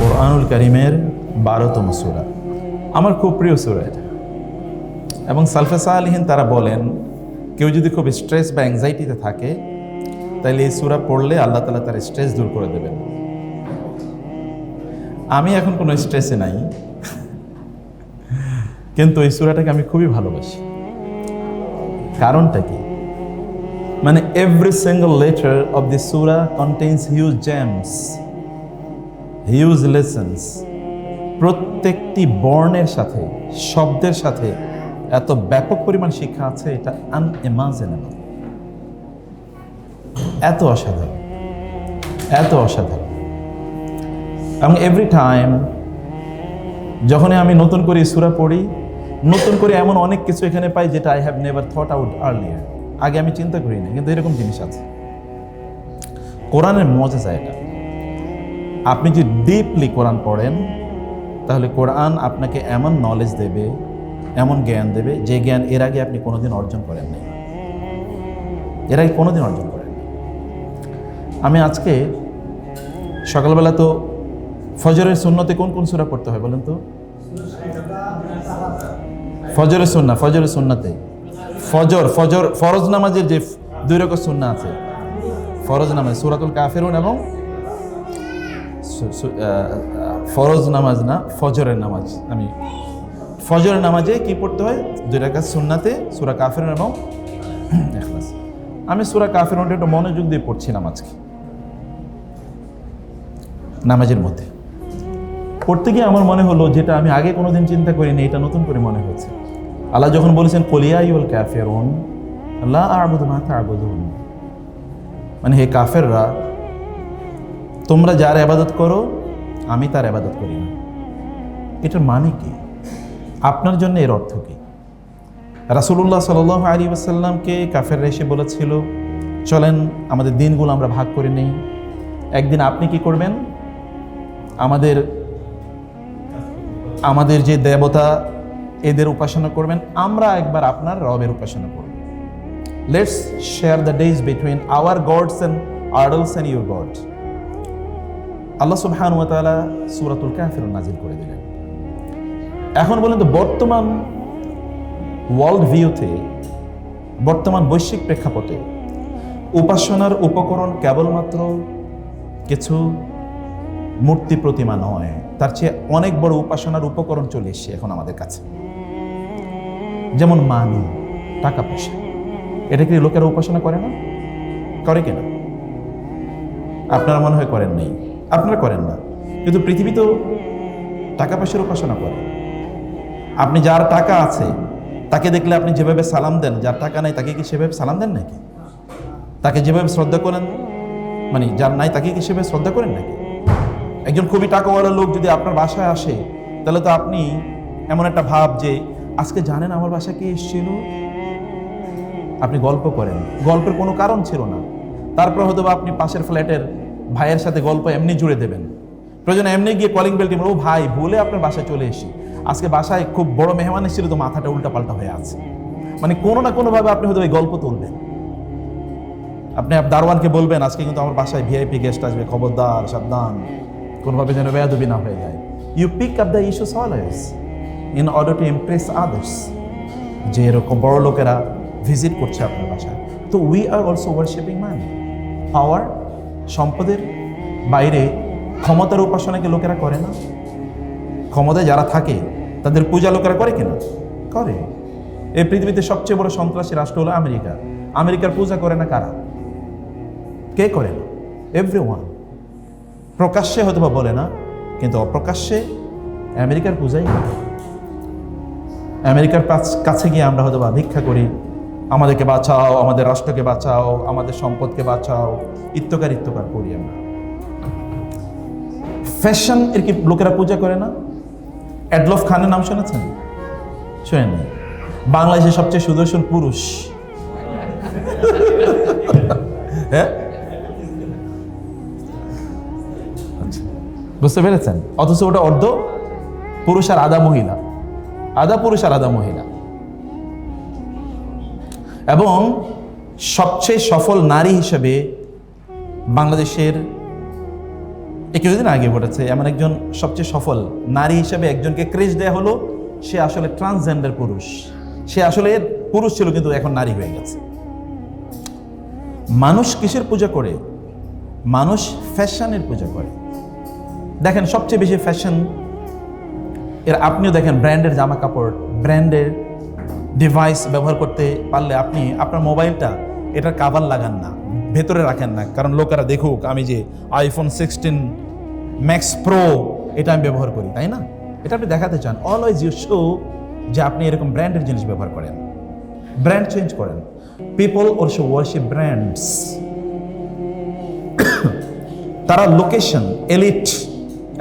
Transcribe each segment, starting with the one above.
কোরআনুল করিমের বারোতম সুরা। আমার খুব প্রিয় সুরা এটা। এবং সালফেসা আলিহীন তারা বলেন, কেউ যদি খুব স্ট্রেস বা অ্যাংজাইটিতে থাকে তাহলে এই সুরা পড়লে আল্লাহ তালা তার স্ট্রেস দূর করে দেবেন। আমি এখন কোনো স্ট্রেসে নাই, কিন্তু এই সুরাটাকে আমি খুবই ভালোবাসি। কারণটা কি? মানে every single letter of the সুরা contains huge gems huge lessons. প্রত্যেকটি বর্ণের সাথে, শব্দের সাথে এত ব্যাপক পরিমাণ শিক্ষা আছে, এটা আনইমাজিনেবল এত অসাধারণ। এত অসাধারণ। এবং এভরি টাইম যখনই আমি নতুন করে সুরা পড়ি, নতুন করে এমন অনেক কিছু এখানে পাই যেটা I have never thought out earlier আগে আমি চিন্তা করি না কিন্তু এরকম জিনিস আছে। কোরআনের মজা যায় এটা। আপনি যদি ডিপলি কোরআন পড়েন, তাহলে কোরআন আপনাকে এমন নলেজ দেবে, এমন জ্ঞান দেবে, যে জ্ঞান এর আগে আপনি কোনোদিন অর্জন করেন নাই। এর আগে কোনোদিন অর্জন করেন আমি আজকে সকালবেলা তো ফজরের সুন্নতে কোন কোন সুরা পড়তে হয় বলেন তো? ফজরের সুন্না, ফজরের সুন্নাতে। ফজর ফজর, ফরজ নামাজের যে দুই রকম সুন্না আছে। ফরজ নামাজ, সুরাতুল কাফেরুন এবং ফরজ নামাজ না, ফজরের নামাজ। আমি ফজরের নামাজে কি পড়তে হয়? দুই রাকাত সুন্নাতে, সুরা কাফের এবং আমি সুরা কাফেরুনটা একটু মনোযোগ দিয়ে পড়ছিলাম আজকে নামাজের মধ্যে। পড়তে গিয়ে আমার মনে হলো যেটা আমি আগে কোনোদিন চিন্তা করিনি, এটা নতুন করে মনে হয়েছে। আল্লাহ যখন বলেছেন কলিয়া ইউল ক্যাফেরুন আল্লাহ আবুদ মাথা আবুদুন মানে হে কাফেররা তোমরা যার আবাদত করো, আমি তার আবাদত করি না। এটার মানে কি? আপনার জন্য এর অর্থ কি? রাসুলুল্লাহ সাল আলী আসাল্লামকে কাফেররা এসে বলেছিল, চলেন, আমাদের দিনগুলো আমরা ভাগ করে নেই। একদিন আপনি কি করবেন? আমাদের আমাদের যে দেবতা, এদের উপাসনা করবেন। আমরা একবার আপনার রবের উপাসনা করব। Let's share the days between our gods and idols and your god Allah সুবহানুয়াতালা সুরাতুল কাফির নাজিল করে দিলেন। এখন বলেন তো, বর্তমান ওয়ার্ল্ড ভিউতে বর্তমান বৈশ্বিক প্রেক্ষাপটে উপাসনার উপকরণ কেবলমাত্র কিছু মূর্তি প্রতিমা নয়, তার চেয়ে অনেক বড় উপাসনার উপকরণ চলে এসছে এখন আমাদের কাছে। যেমন মানি, টাকা পয়সা। এটা কি লোকেরা উপাসনা করে না? করে কেন? আপনারা মনে হয় করেন নেই। আপনারা করেন না। কিন্তু পৃথিবী তো টাকা পয়সার উপাসনা করে। আপনি যার টাকা আছে, তাকে দেখলে আপনি যেভাবে সালাম দেন, যার টাকা নাই তাকে কি সেভাবে সালাম দেন নাকি? তাকে যেভাবে শ্রদ্ধা করেন মানে যার নাই তাকে কি সেভাবে শ্রদ্ধা করেন নাকি? একজন খুবই টাকাওয়ালা লোক যদি আপনার বাসায় আসে, তাহলে তো আপনি এমন একটা ভাব যে, আজকে জানেন আমার বাসায় কে এসেছিল? আপনি গল্প করেন। গল্পের কোনো কারণ ছিল না। তারপর হয়তো আপনি পাশের ফ্ল্যাটের ভাইয়ের সাথে গল্প এমনি জুড়ে দেবেন। প্রয়োজন এমনি গিয়ে কলিং বেল টিম ও ভাই, ভুলে আপনার বাসায় চলে এসি আজকে বাসায় খুব বড় মেহমান এসেছিল তো মাথাটা উল্টা পাল্টা হয়ে আছে। মানে কোনো না কোনোভাবে আপনি হয়তো ওই গল্প তুলবেন। আপনি আপ- দারোয়ানকে বলবেন, আজকে কিন্তু আমার বাসায় ভিআইপি গেস্ট আসবে, খবরদার, সাবধান। কোনোভাবে যেন বেয়াদবি না হয়ে যায়। You pick up the issues always in order to impress others যে এরকম বড় লোকেরা ভিজিট করছে আপনার বাসায়। তো we are also worshipping man power সম্পদের বাইরে ক্ষমতার উপাসনাকে লোকেরা করে না? ক্ষমতায় যারা থাকে, তাদের পূজা লোকেরা করে কিনা? করে। এই পৃথিবীতে সবচেয়ে বড় সন্ত্রাসী রাষ্ট্র হলো আমেরিকা। আমেরিকার পূজা করে না কারা? কে করে না? এভরি ওয়ান প্রকাশ্যে হয়তো বা বলে না, কিন্তু অপ্রকাশ্যে আমেরিকার পূজাই করে। আমেরিকার কাছে গিয়ে আমরা হয়তো বা ভিক্ষা করি আমাদেরকে বাঁচাও, আমাদের রাষ্ট্রকে বাঁচাও, আমাদের সম্পদকে বাঁচাও। ইত্যকার ইত্যকার করি আমরা। ফ্যাশন এর কি লোকেরা পূজা করে না? অ্যাডলফ খানের নাম শুনেছেন? শোনেন বাংলাদেশের সবচেয়ে সুদর্শন পুরুষ। হ্যাঁ? আচ্ছা। বুঝতে পেরেছেন? অথচ ওটা অর্ধ পুরুষ আর আধা মহিলা। আধা পুরুষ আর আধা মহিলা। এবং সবচেয়ে সফল নারী হিসেবে বাংলাদেশের কিছুদিন আগে ঘটেছে, এমন একজন সবচেয়ে সফল নারী হিসেবে একজনকে ক্রেজ দেয়া হলো, সে আসলে ট্রান্সজেন্ডার পুরুষ। সে আসলে পুরুষ ছিল, কিন্তু এখন নারী হয়ে গেছে। মানুষ কিসের পূজা করে? মানুষ ফ্যাশনের পূজা করে। দেখেন, সবচেয়ে বেশি ফ্যাশন, এর আপনিও দেখেন ব্র্যান্ডের জামা কাপড়, ব্র্যান্ডের ডিভাইস ব্যবহার করতে পারলে আপনি আপনার মোবাইলটা এটার কাভার লাগান না, ভেতরে রাখেন না। কারণ লোকেরা দেখুক আমি যে আইফোন সিক্সটিন ম্যাক্স প্রো এটা আমি ব্যবহার করি, তাই না? এটা আপনি দেখাতে চান। অলওয়েজ ইউ শো যে আপনি এরকম ব্র্যান্ডের জিনিস ব্যবহার করেন ব্র্যান্ড চেঞ্জ করেন। পিপল অলসো ওয়ার্শিপ ব্র্যান্ডস তারা লোকেশন এলিট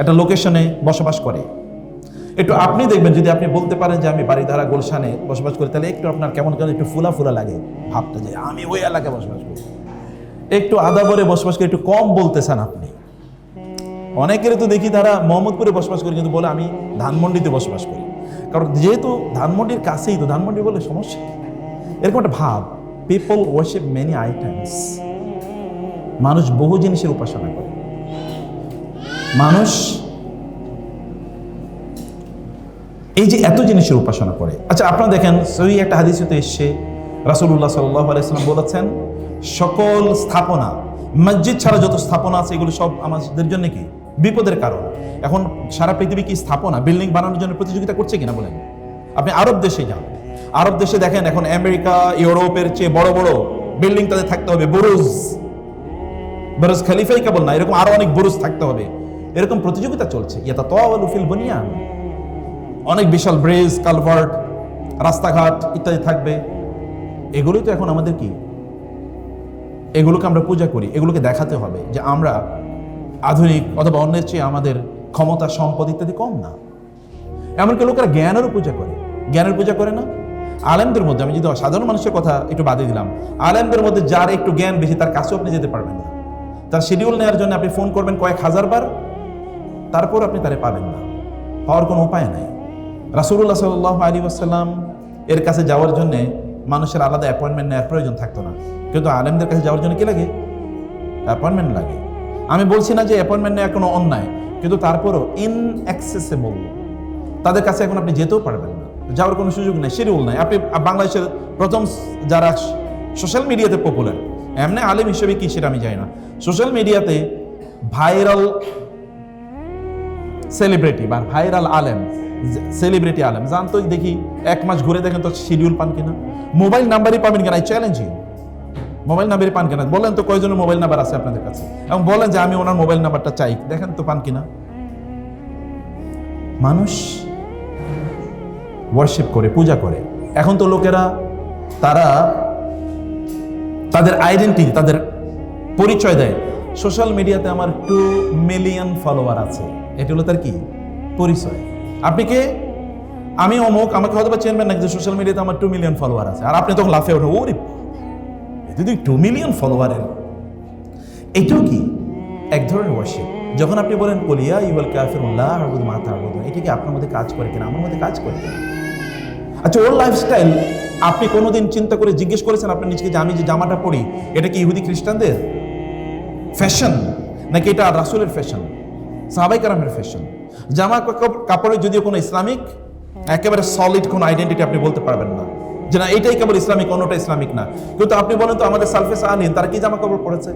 একটা লোকেশনে বসবাস করে। একটু আপনি দেখবেন, যদি আপনি বলতে পারেন যে আমি বাড়িধারা গুলশানে বসবাস করি, তাহলে একটু আপনার কেমন কেমন একটু ফুলা ফুলা লাগে ভাবটা যে আমি ওই এলাকায় বসবাস করি। একটু আদাবরে বসবাস করে, একটু কম বলতেছেন আপনি। অনেকের তো দেখি তারা মোহাম্মদপুরে বসবাস করি, কিন্তু বলে আমি ধানমন্ডিতে বসবাস করি। কারণ যেহেতু ধানমন্ডির কাছেই, তো ধানমন্ডি বলে সমস্যা এরকম একটা ভাব পিপল ওয়ার্শিপ মেনি আইটেমস মানুষ বহু জিনিসের উপাসনা করে। মানুষ এই যে এত জিনিসের উপাসনা করে। আচ্ছা আপনারা দেখেন, সহি একটা হাদিসে তো এসছে। রাসুল্লাহ সাল্লাহ আলাইসালাম বলেছেন, সকল স্থাপনা, মসজিদ ছাড়া যত স্থাপনা আছে, এগুলো সব আমাদের জন্য কি? বিপদের কারণ। এখন সারা পৃথিবী কি স্থাপনা, বিল্ডিং বানানোর জন্য প্রতিযোগিতা করছে কিনা বলেন? আপনি আরব দেশে যান। আরব দেশে দেখেন, এখন আমেরিকা, ইউরোপের চেয়ে বড় বড় বিল্ডিং তাদের থাকতে হবে, বুরুজ। বুরুজ খালিফাই কেবল না, এরকম আরও অনেক বুরুজ থাকতে হবে। এরকম প্রতিযোগিতা চলছে। ইয়া তো ফিল বনিয়ান। অনেক বিশাল ব্রিজ, কালভার্ট, রাস্তাঘাট ইত্যাদি থাকবে। এগুলোই তো এখন আমাদের কি? এগুলোকে আমরা পূজা করি, এগুলোকে দেখাতে হবে যে আমরা আধুনিক অথবা অন্যের চেয়ে আমাদের ক্ষমতা, সম্পদ ইত্যাদি কম না। এমনকি লোকেরা জ্ঞানেরও পূজা করে। জ্ঞানের পূজা করে না। আলেমদের মধ্যে, আমি যদি সাধারণ মানুষের কথা একটু বাদে দিলাম, আলেমদের মধ্যে যার একটু জ্ঞান বেশি, তার কাছেও আপনি যেতে পারবেন না। তার শিডিউল নেওয়ার জন্য আপনি ফোন করবেন কয়েক হাজার বার তারপর আপনি তারে পাবেন না। পাওয়ার কোনো উপায় নাই। রাসুল্লাহ সাল্লাহ আলী আসাল্লাম এর কাছে যাওয়ার জন্যে মানুষের আলাদা অ্যাপয়েন্টমেন্ট নেওয়ার প্রয়োজন থাকতো না। কিন্তু আলেমদের কাছে যাওয়ার জন্য কি লাগে? অ্যাপয়েন্টমেন্ট লাগে। আমি বলছি না যে অ্যাপয়েন্টমেন্ট নেওয়া কোনো অন্যায়, কিন্তু তারপরও ইনঅ্যাক্সেসেবল তাদের কাছে এখন আপনি যেতেও পারবেন না। যাওয়ার কোনো সুযোগ নেই, শিডিউল নাই। আপনি বাংলাদেশের প্রথম যারা সোশ্যাল মিডিয়াতে পপুলার এমনি আলেম হিসেবে কি সেটা আমি জানি না। সোশ্যাল মিডিয়াতে ভাইরাল সেলিব্রিটি বা ভাইরাল আলেম সেলিব্রিটি আলেম। জান তো দেখি এক মাস ঘুরে দেখেন তো শিডিউল পান কিনা। মোবাইল নাম্বারই পাবেন কিনা? এই চ্যালেঞ্জিং মোবাইল নাম্বারই পান কিনা? বলেন তো কয়জনের মোবাইল নাম্বার আছে আপনাদের কাছে? এবং বলেন যে আমি ওনার মোবাইল নাম্বারটা চাই। দেখেন তো পান কিনা? মানুষ ওয়ার্শিপ করে, পূজা করে। এখন তো লোকেরা, তারা তাদের আইডেন্টি তাদের পরিচয় দেয়। সোশ্যাল মিডিয়াতে আমার টু মিলিয়ন ফলোয়ার আছে। এটা হলো তার কি? পরিচয়। আপনি কে? আমি অমুক, আমাকে হয়তো চেনবেন না যে সোশ্যাল মিডিয়াতে আমার টু মিলিয়ন ফলোয়ার আছে। আর আপনি তখন লাফে ওঠো ওরে যদি টু মিলিয়ন ফলোয়ারের এটাও কি? এক ধরনের ওয়ার্শিপ যখন আপনি বলেন কলিয়া ইউল কাফিরুল্লাহ আবুদ মাথা আবুদ এটা কি আপনার মধ্যে কাজ করে কিনা? আমার মধ্যে কাজ করে কিনা? আচ্ছা ওর লাইফস্টাইল আপনি কোনোদিন চিন্তা করে জিজ্ঞেস করেছেন আপনার নিজেকে যে আমি যে জামাটা পরি, এটা কি ইহুদি খ্রিস্টানদের? ফ্যাশন নাকি এটা রাসুলের ফ্যাশন সাহাবাই কারামের ফ্যাশন জামা কাপড়- যদিও কোনো ইসলামিক একেবারে সলিড কোনো আইডেন্টিটি আপনি বলতে পারবেন না। যে না এটাই কেবল ইসলামিক অন্যটা ইসলামিক না। কিন্তু আপনি বলেন তো আমাদের সালফেস আলীন তারা কি জামা কাপড় পরেছে?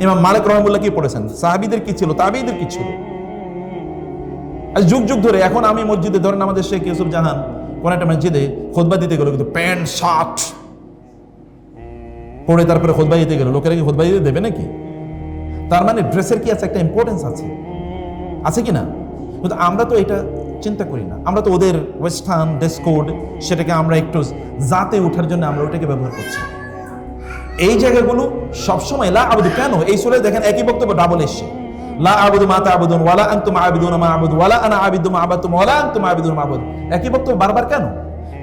ইমাম মালিক রহমুল্লাহ কি পড়েছেন সাহাবিদের কি ছিল? তাবিদের কি ছিল? যুগ যুগ ধরে এখন আমি মসজিদে ধরেন আমাদের শেখ ইউসুফ জাহান কোন একটা মসজিদে খোদবা দিতে গেল কিন্তু প্যান্ট শার্ট পরে তারপরে খোদবা দিতে গেল। লোকেরা কি খোদবা দিতে দেবে নাকি? তার মানে ড্রেসের কি আছে? একটা ইম্পর্টেন্স আছে। আছে কি না? কিন্তু আমরা তো এটা চিন্তা করি না। আমরা তো ওদের ওয়েস্টার্ন ড্রেস কোড সেটাকে আমরা একটু জাতে ওঠার জন্য আমরা ওটাকে ব্যবহার করছি। এই জায়গাগুলো সবসময় লা আবুদু, কেন? এই সুরে দেখেন একই বক্তব্য ডাবল এসছে। লা আবুদু মা তাআবুদুন ওয়ালা আনতুম আবিদুন মা আবুদু, ওয়ালা আনা আবিদু আবাতুম ওয়ালা আনতুম আবিদুন মা আবুদ একই বক্তব্য বারবার কেন?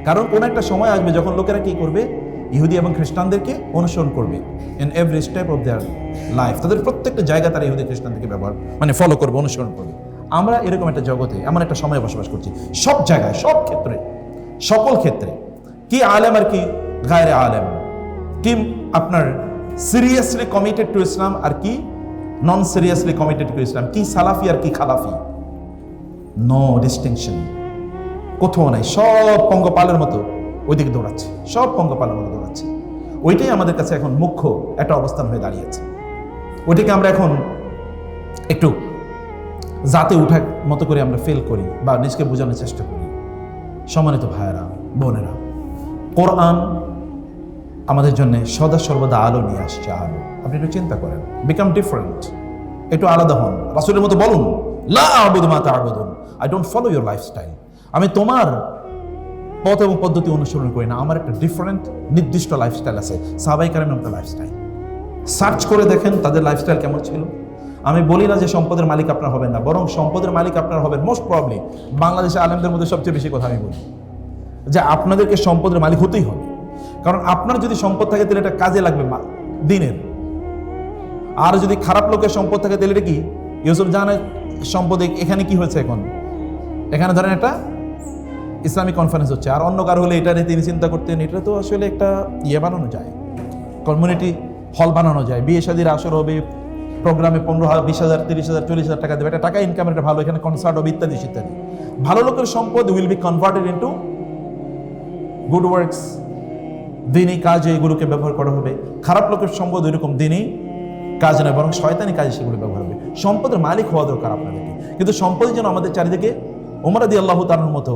কারণ কোন একটা সময় আসবে যখন লোকেরা কি করবে? ইহুদি এবং খ্রিস্টানদেরকে অনুসরণ করবে in every step of their life তাদের প্রত্যেকটা জায়গা তারা ইহুদি খ্রিস্টানদেরকে ব্যবহার মানে ফলো করবে, অনুসরণ করবে। আমরা এরকম একটা জগতে, এমন একটা সময় বসবাস করছি। সব জায়গায়, সব ক্ষেত্রে, সকল ক্ষেত্রে, কি আলেম আর কি গায়রে আলেম? কি আপনার সিরিয়াসলি কমিটেড টু ইসলাম আর কি non seriously committed to Islam কি সালাফি আর কি খালাফি? নো ডিস্টিংশন কোথাও নাই, সব পঙ্গপালের মতো। ওইদিকে দৌড়াচ্ছে, সব পঙ্গপালের মতো দৌড়াচ্ছে। ওইটাই আমাদের কাছে এখন মুখ্য একটা অবস্থান হয়ে দাঁড়িয়েছে। ওইটাকে আমরা এখন একটু জাতে উঠার মতো করে আমরা ফেল করি বা নিজকে বোঝানোর চেষ্টা করি। সম্মানিত ভাইয়েরা, বোনেরা, কোরআন আমাদের জন্য সদা সর্বদা আলো নিয়ে আসছে, আলো। আপনি একটু চিন্তা করেন বিকাম ডিফারেন্ট একটু আলাদা হন। রাসুলের মতো বলুন, লা আবুদ মা তা'বুদুন I don't follow your lifestyle আমি তোমার পথ এবং পদ্ধতি অনুসরণ করি না। আমার একটা ডিফারেন্ট নির্দিষ্ট লাইফস্টাইল আছে। সাবাই কারেন একটা লাইফস্টাইল সার্চ করে দেখেন তাদের লাইফস্টাইল কেমন ছিল। আমি বলি না যে সম্পদের মালিক আপনার হবেন না, বরং সম্পদের মালিক আপনার হবেন। মোস্ট প্রবলি বাংলাদেশে আলেমদের মধ্যে সবচেয়ে বেশি কথা আমি বলি। যে আপনাদেরকে সম্পদের মালিক হতেই হবে। কারণ আপনার যদি সম্পদ থাকে, তাহলে এটা কাজে লাগবে দিনের। আর যদি খারাপ লোকের সম্পদ থাকে, তাহলে এটা কি? ইউসুফ জাহানের সম্পদ এখানে কি হয়েছে এখন? এখানে ধরেন একটা ইসলামিক কনফারেন্স হচ্ছে। আর অন্য কারও হলে এটা নিয়ে তিনি চিন্তা করতেন, এটা তো আসলে একটা ইয়ে বানানো যায়। কমিউনিটি হল বানানো যায়। বিয়ে শাদির আসর হবে প্রোগ্রামে পনেরো হাজার, বিশ হাজার, তিরিশ হাজার, চল্লিশ হাজার টাকা দেবে। একটা টাকা ইনকামের একটা ভালো, এখানে কনসার্ট হবে ইত্যাদি ইত্যাদি। ভালো লোকের সম্পদ will be converted into good works দিনই কাজে এগুলোকে ব্যবহার করা হবে। খারাপ লোকের সম্পদ এরকম দিনই কাজ নয়, বরং শয়তানি কাজে সেগুলো ব্যবহার হবে। সম্পদের মালিক হওয়া দরকার আপনাদেরকে। কিন্তু সম্পদ যেন আমাদের চারিদিকে ওমরাদি আল্লাহ তার মতো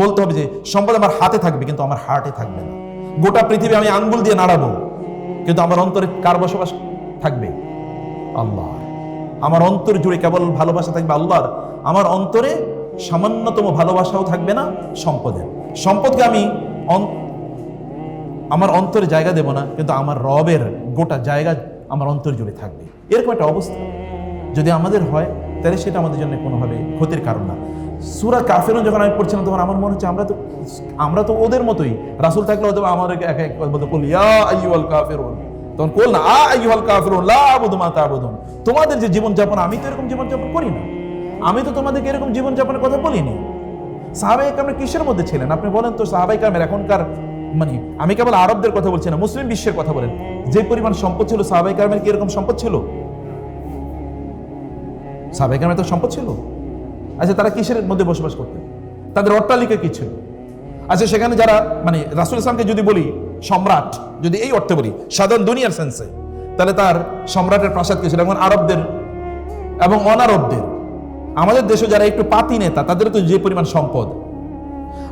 বলতে হবে যে সম্পদ আমার হাতে থাকবে, কিন্তু আমার হার্টে থাকবে না। গোটা পৃথিবী আমি আঙ্গুল দিয়ে নাড়াবো, কিন্তু আমার অন্তরে কার বসবাস থাকবে? আল্লাহ আমার অন্তর জুড়ে কেবল ভালোবাসা থাকবে আল্লাহর, আমার অন্তরে সামান্যতম ভালোবাসাও থাকবে না সম্পদের। সম্পদকে আমি আমার অন্তরে জায়গা দেব না, কিন্তু আমার রবের গোটা জায়গা আমার অন্তর জুড়ে থাকবে। এরকম একটা অবস্থা। যদি আমাদের হয়, তাহলে সেটা আমাদের জন্য কোনোভাবে ক্ষতির কারণ না। সুরা কাফেরন যখন আমি পড়ছিলাম, তখন আমার মনে হচ্ছে আমরা তো আমরা তো ওদের মতোই। রাসুল থাকলে হয়তো আমার এক এক বলতো, কল ইয়া আইয়ুল কাফেরুন। তখন কল না, আ আইয়ুল কাফেরুন, লা আবুদু মা তা'বুদুন। তোমাদের যে জীবন যাপন আমি তো এরকম জীবন যাপন করি না। আমি তো তোমাদেরকে এরকম জীবন যাপনের কথা বলিনি। সাহাবাই কামের কিসের মধ্যে ছিলেন? আপনি বলেন তো সাহাবাই কামের এখনকার মানে আমি কেবল আরবদের কথা বলছি না, মুসলিম বিশ্বের কথা বলেন। যে পরিমাণ সম্পদ ছিল সাহাবাই কামের কি এরকম সম্পদ ছিল? সাহাবাই কামের তো সম্পদ ছিল? আচ্ছা তারা কিসের মধ্যে বসবাস করতেন? তাদের অট্টালিকা কি ছিল? আচ্ছা সেখানে যারা মানে রাসুল ইসলামকে যদি বলি, সম্রাট, যদি এই অর্থে বলি, সাধারণ দুনিয়ার সেন্সে তাহলে তার সম্রাটের প্রাসাদ কি ছিল? এবং আরবদের, এবং অনারবদের। আমাদের দেশে যারা একটু পাতি নেতা, তাদের তো যে পরিমাণ সম্পদ।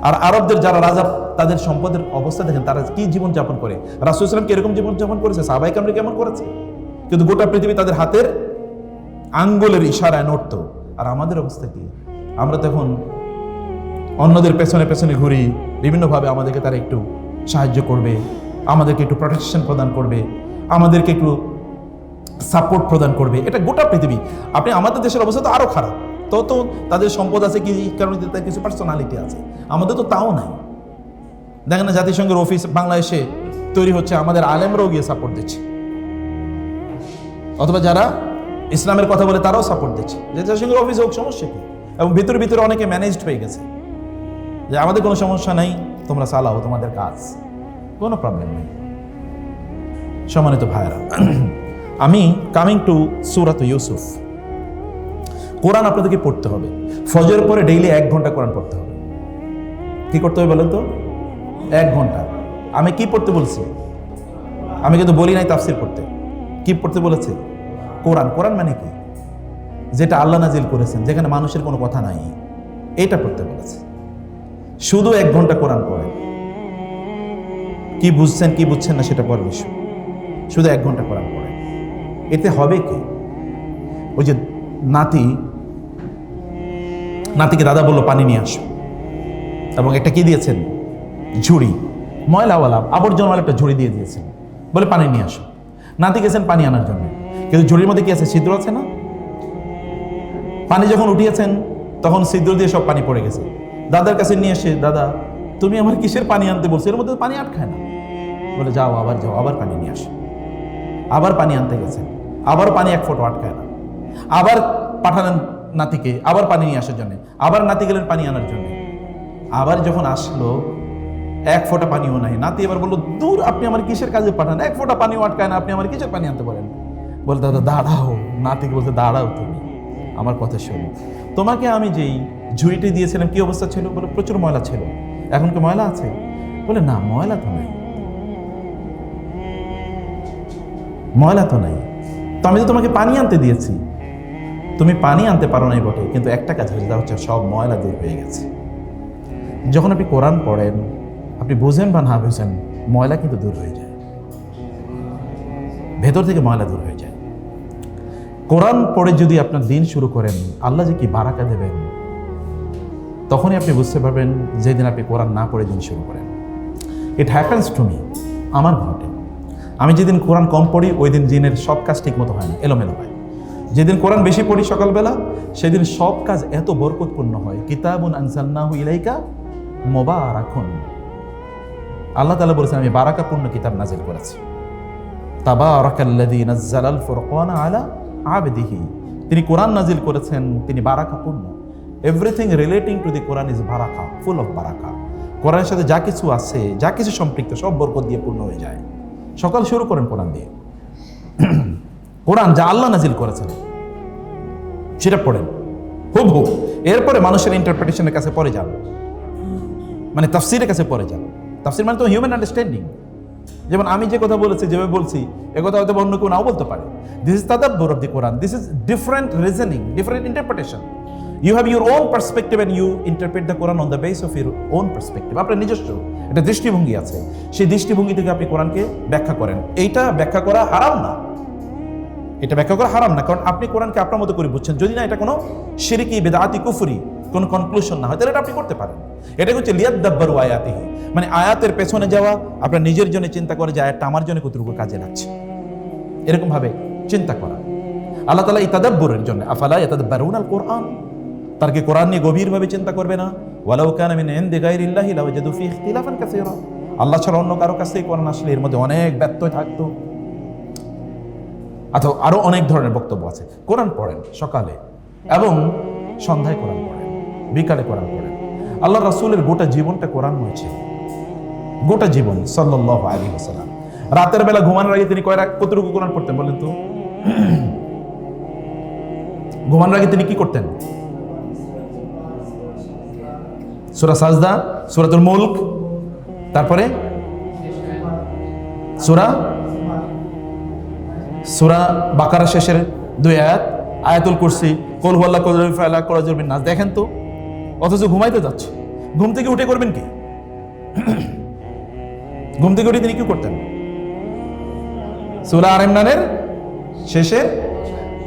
আর আরবদের যারা রাজা, তাদের সম্পদের অবস্থা দেখেন, তারা কি জীবন যাপন করে? রাসুল ইসলাম কীরকম জীবন যাপন করেছে? সাবাই কামরে কেমন করেছে? কিন্তু গোটা পৃথিবী তাদের হাতের আঙ্গুলের ইশারায় নড়তো। আর আমাদের অবস্থা কি? আমরা তখন অন্যদের পেছনে পেছনে ঘুরি, বিভিন্নভাবে আমাদেরকে তারা একটু সাহায্য করবে, আমাদেরকে একটু প্রোটেকশন প্রদান করবে, আমাদেরকে একটু সাপোর্ট প্রদান করবে। এটা গোটা পৃথিবী। আপনি আমাদের দেশের অবস্থা তো আরও খারাপ। তো তো তাদের সম্পদ আছে কি? কারণে তাদের কিছু পার্সোনালিটি আছে। আমাদের তো তাও নাই। দেখেন না, জাতিসংঘের অফিস বাংলাদেশে তৈরি হচ্ছে, আমাদের আলেমরাও গিয়ে সাপোর্ট দিচ্ছে। অথবা যারা ইসলামের কথা বলে তারাও সাপোর্ট দিচ্ছে। যে জাতিসংঘের অফিস হোক, সমস্যা কি? এবং ভিতরে ভিতরে অনেকে ম্যানেজড হয়ে গেছে। যে আমাদের কোনো সমস্যা নেই, তোমরা চালাও, তোমাদের কাজ। কোনো প্রবলেম নেই। সম্মানিত ভাইরা আমি কামিং টু সুরাত ইউসুফ। কোরআন আপনাদেরকে পড়তে হবে। ফজর পরে ডেইলি এক ঘণ্টা কোরআন পড়তে হবে। কি করতে হবে বলেন তো? এক ঘণ্টা। আমি কি পড়তে বলছি? আমি কিন্তু বলি নাই তাফসির পড়তে। কি পড়তে বলেছে? কোরআন কোরআন মানে কি? যেটা আল্লাহ নাজিল করেছেন, যেখানে মানুষের কোনো কথা নাই। এটা পড়তে বলেছে। শুধু এক ঘণ্টা কোরআন পড়েন কি বুঝছেন কি বুঝছেন না সেটা পরের বিষয় শুধু এক ঘণ্টা কোরআন পড়েন এতে হবে কি? ওই যে নাতি, নাতিকে দাদা বলল, পানি নিয়ে আসো। এবং একটা কি দিয়েছেন? ঝুড়ি। ময়লাওয়ালা, আবর্জনওয়ালা একটা ঝুড়ি দিয়ে দিয়েছেন। বলে, পানি নিয়ে আসো। নাতি গেছেন পানি আনার জন্য। কিন্তু ঝুড়ির মধ্যে কি আছে? ছিদ্র আছে না? পানি যখন উঠিয়েছেন, তখন ছিদ্র দিয়ে সব পানি পড়ে গেছে। দাদার কাছে নিয়ে এসে, দাদা, তুমি আমার কিসের পানি আনতে বলছো? এর মধ্যে পানি আটকায় না। বলে, যাও, আবার যাও, আবার পানি নিয়ে আসে। আবার পানি আনতে গেছেন। আবার পানি এক ফোঁটো আটকায় না। আবার পাঠালেন নাতিকে, আবার পানি নিয়ে আসার জন্য। আবার নাতি গেলেন পানি আনার জন্য। আবার যখন আসলো, এক ফোঁটা পানিও নাই। নাতি এবার বলল, দূর, আপনি আমার কিসের কাজে পাঠান? এক ফোঁটা পানিও আটকায় না। আপনি আমার কিসের পানি আনতে পারেন বলে, দাদা, দাঁড়াও। নাতিকে বলতে দাঁড়াও তুমি। আমার কথা শোনো। তোমাকে আমি যেই ঝুড়িটি দিয়েছিলাম, কি অবস্থা ছিল? বলে, প্রচুর ময়লা ছিল। এখন কি ময়লা আছে? বলে, না, ময়লা তো নাই। ময়লা তো নাই। তো আমি তো তোমাকে পানি আনতে দিয়েছি। তুমি পানি আনতে পারো নাই বটে, কিন্তু একটা কাজ হয়েছে, তা হচ্ছে সব ময়লা দূর হয়ে গেছে। যখন আপনি কোরআন পড়েন, আপনি বুঝেন বা না বুঝেন, ময়লা কিন্তু দূর হয়ে যায়। ভেতর থেকে ময়লা দূর কোরআন পড়ে যদি আপনার দিন শুরু করেন, আল্লাহ যে কি বারাকা দেবেন? তখনই আপনি বুঝতে পারবেন যেদিন আপনি কোরআন না পড়ে দিন শুরু করেন। ইট হ্যাপেন্স টু মি আমার ঘটে। আমি যেদিন কোরআন কম পড়ি, ওই দিন দিনের সব কাজ ঠিক মতো হয় না, এলোমেলো হয়। যেদিন কোরআন বেশি পড়ি সকালবেলা, সেদিন সব কাজ এত বরকতপূর্ণ হয়। কিতাবুন আনসালনাহু ইলাইকা মোবা মোবারাকুন। আল্লাহ তাআলা বলেছেন, আমি বারাকাপূর্ণ কিতাব নাজিল করেছি। তাবারাকাল্লাযী নাজ্জালাল ফুরকানা আলা আবদিহি তিনি কোরআন নাজিল করেছেন, তিনি বারাকাপূর্ণ। Everything relating to the Quran is baraka full of baraka কোরআনের সাথে যা কিছু আছে, যা কিছু সম্পৃক্ত, সব বরকত দিয়ে পূর্ণ হয়ে যায়। সকাল শুরু করেন কোরআন দিয়ে। কোরআন যা আল্লাহ নাজিল করেছেন, সেটা পড়েন। হুব হুব এরপরে মানুষের ইন্টারপ্রিটেশনের কাছে পরে যান। মানে তাফসিরের কাছে পরে যান। তাফসির মানে তো হিউম্যান আন্ডারস্ট্যান্ডিং যেমন আমি যে কথা বলেছি, যেভাবে বলছি, এ কথা হয়তো অন্য কেউ নাও বলতে পারে। This is তাদাব্বর of the Quran this is different reasoning different interpretation you have your own perspective and you interpret the Quran on the base of your own perspective আপনার নিজস্ব একটা দৃষ্টিভঙ্গি আছে। সেই দৃষ্টিভঙ্গি থেকে আপনি কোরআনকে ব্যাখ্যা করেন। এইটা ব্যাখ্যা করা হারাম না। এটা ব্যাখ্যা করা হারাম না, কারণ আপনি কোরআনকে আপনার মতো করে বুঝছেন। যদি না, এটা কোনো শিরিকি বেদাতি কুফুরি, কোনো কনক্লুশন না হয়, তাহলে এটা আপনি করতে পারেন। এটা হচ্ছে লিয়াদ দাব্বারু আয়াতিহি। মানে আয়াতের পেছনে যাওয়া, আপনার নিজের জন্য চিন্তা করে যে আয়াতটা আমার জন্য কতটুকু কাজে লাগছে। এরকমভাবে চিন্তা করা। আল্লাহ তালা ইতাদাব্বরের জন্য, আফালা ইতাদাব্বারুন আল কোরআন তার কি কোরআন নিয়ে গভীরভাবে চিন্তা করবে না? ওয়ালাউ কানা মিন ইনদি গায়রিল্লাহি লাওয়াজাদু ফি ইখতিলাফান কাসীরা। আল্লাহ ছাড়া অন্য কারও কাছ থেকে কোরআন আসলে এর মধ্যে অনেক ব্যত্যয় থাকতো। অথবা আরও অনেক ধরনের বক্তব্য আছে। কোরআন পড়েন সকালে এবং সন্ধ্যায় কোরআন পড়েন, বিকালে কোরআন পড়েন। আল্লাহ রাসূলের গোটা জীবনটা কোরআনময় ছিল। গোটা জীবন, সাল্লাল্লাহু আলাইহি ওয়াসাল্লাম। রাতের বেলা ঘুমানোর আগে তিনি কয় রাত কতটুকু কোরআন পড়তেন বলেন তো? ঘুমানোর আগে তিনি কি করতেন? সূরা সাজদা, সূরাতুল মুলক, তারপরে? সূরা সূরা বাকারা শেষের দুই আয়াত, আয়াতুল কুরসি, কল হুয়াল্লাহ কল ফালা করাজুল বিন নাস দেখেন তো? অথচ ঘুমাইতে যাচ্ছে। ঘুম থেকে উঠে করবেন কি? ঘুম থেকে উঠে তিনি কি করতেন? সূরা আর ইমরানের শেষে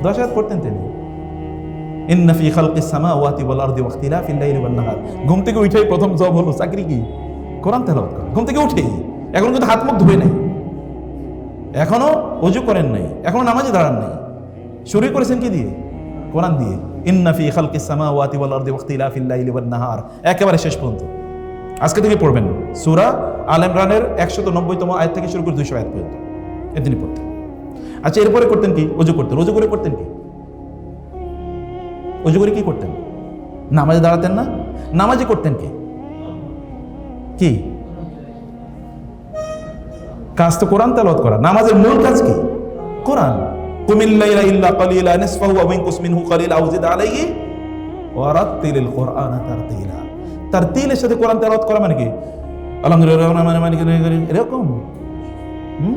দশ আয়াত করতেন তিনি। ইন্না ফি খালকিস সামাওয়াতি ওয়াল আরদি ওয়া ইখতিলাফিল লাইলি নাহার ঘুম থেকে উঠেই প্রথম জব হলো চাকরি কি? কোরআন তেলাওয়াত করা। ঘুম থেকে উঠেই। এখন কিন্তু হাত মুখ ধুয়ে নেই। এখনও অজু করেন নাই, এখনও নামাজে দাঁড়ান নাই। শুরু করেছেন কি দিয়ে? কোরআন দিয়ে। ইন্না ফি খালকিস সামাওয়াতি ওয়াল আরদি ওয়া ইখতিলাফিল লাইলি ওয়ান নাহার। একেবারে শেষ পর্যন্ত। আজকে থেকে পড়বেন। সূরা আল ইমরানের 190 তম আয়াত থেকে শুরু করে 200 আয়াত পর্যন্ত। এ তিনি পড়তেন আচ্ছা এরপরে করতেন কি? অজু করতেন। অজু করে করতেন কি? অজু করে কি করতেন? নামাজে দাঁড়াতেন না? নামাজে করতেন কি? কি? কাজ তো কোরআন তেলাওয়াত করা। নামাজের মূল কাজ কি? কোরআন। কুমিল্লাইলা ইল্লা কালিলা নিসফাহু আও ইনকুস মিনহু কালিলা আও জিদ আলাইহি ওয়া রাত্তিলিল কুরআনা তারতিলা। তারতিলের সাথে কোরআন তেলাওয়াত করা মানে কি? আলহামদুলিল্লাহ মানে মানে কি এরকম। হুম?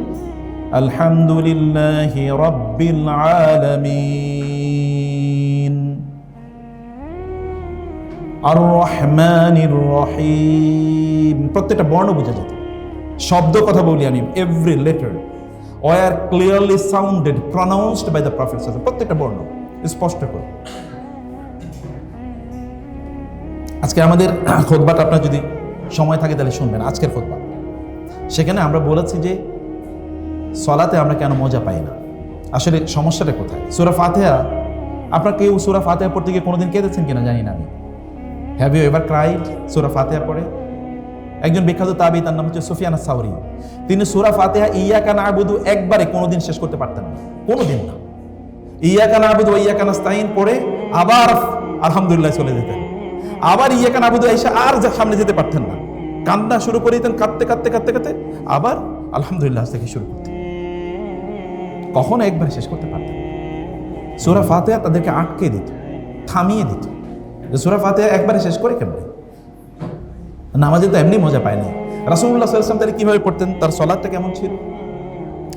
আলহামদুলিল্লাহি রাব্বিল আলামিন। আর রহমানির রহিম। প্রত্যেকটা বর্ণ বোঝা যেত। শব্দ কথা বলি আমি every letter were clearly sounded pronounced by the prophet প্রত্যেকটা বর্ণ, স্পষ্ট করে। আজকে আমাদের খোদবাটা আপনার যদি সময় থাকে তাহলে শুনবেন, আজকের খোদবা। সেখানে আমরা বলেছি যে, সলাতে আমরা কেন মজা পাই না? আসলে সমস্যাটা কোথায়? সুরা ফাতেহা, আপনার কেউ সুরা ফাতেহা পড়তে গিয়ে কোনোদিন কেঁদেছেন কিনা জানি না আমি। হ্যাভ ইউ এভার ক্রাইড সুরা ফাতেহা পড়ে একজন বিখ্যাত তাবি, তার নাম হচ্ছে সুফিয়ানা সাউরি তিনি সুরা ফাতেহা ইয়া কানা আবুদু একবারে কোনোদিন শেষ করতে পারতেন না। কোনোদিন না। ইয়া কানা আবুদু ইয়া কানা স্তাইন পড়ে আবার আলহামদুলিল্লাহ চলে যেতেন। আবার ইয়া কানা আবুদু এসে আর সামনে যেতে পারতেন না। কান্না শুরু করে দিতেন, কাঁদতে কাঁদতে কাঁদতে কাঁদতে, আবার আলহামদুলিল্লাহ থেকে শুরু করতেন। কখনো একবার শেষ করতে পারতেন। সুরা ফাতেহা তাদেরকে আটকে দিত, থামিয়ে দিত। সুরা ফাতেহা একবারে শেষ করে কেমনে? নামাজে তো এমনি মজা পায়নি রাসুল্লাহ সাল্লাম তাহলে কীভাবে পড়তেন? তার সলাদটা কেমন ছিল?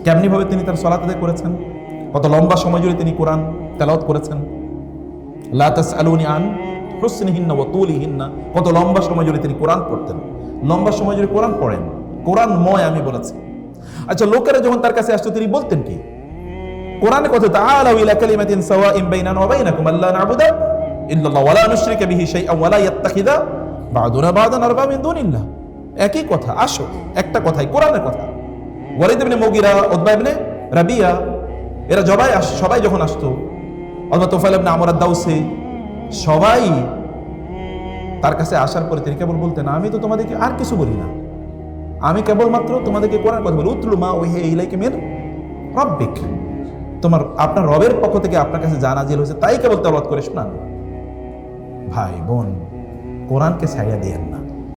কেমনিভাবে তিনি তার সলাত আদায় করেছেন? কত লম্বা সময় জুড়ে তিনি কোরআন তেলাওত করেছেন? লাতাস আলুনি আন হুসনিহিন্না ও তুলিহিন্না। কত লম্বা সময় জুড়ে তিনি কোরআন পড়তেন? লম্বা সময় জুড়ে কোরআন পড়েন। কোরআন ময় আমি বলেছি। আচ্ছা লোকেরা যখন তার কাছে আসতো, তিনি বলতেন কি? কোরআনে কথা তাআলাউ ইলা কালিমাতিন সাওয়াইন বাইনানা ওয়া বাইনাকুম আল্লা না'বুদা ইল্লাল্লাহ ওয়া লা নুশরিকা বিহি ওয়া লা ইয়াত্তাখিদা বা'দুনা বা'দান আরবা মিন দুনিল্লাহ। একই কথা, আসো, একটা কথাই, কোরআনের কথা। Walid ibn Mughira, Utba ibn Rabia, এরা সবাই আস, সবাই যখন আসতো, অথবা তোফাইল ইবনে আমর আদ-দাউসি, সবাই তার কাছে আসার পরে তিনি কেবল বলতেন, আমি তো তোমাদেরকে আর কিছু বলি না। আমি কেবলমাত্র তোমাদেরকে কোরআন কথা বলি। উতলু মা ওহে ইলাইকে মির রব্বিক। তোমার, আপনার রবের পক্ষ থেকে আপনার কাছে জানা জেল হয়েছে, তাই কেবল তেলাওয়াত করে শোনান ভাই, বোন কোরআনকে ছাড়িয়ে দিয়েন না।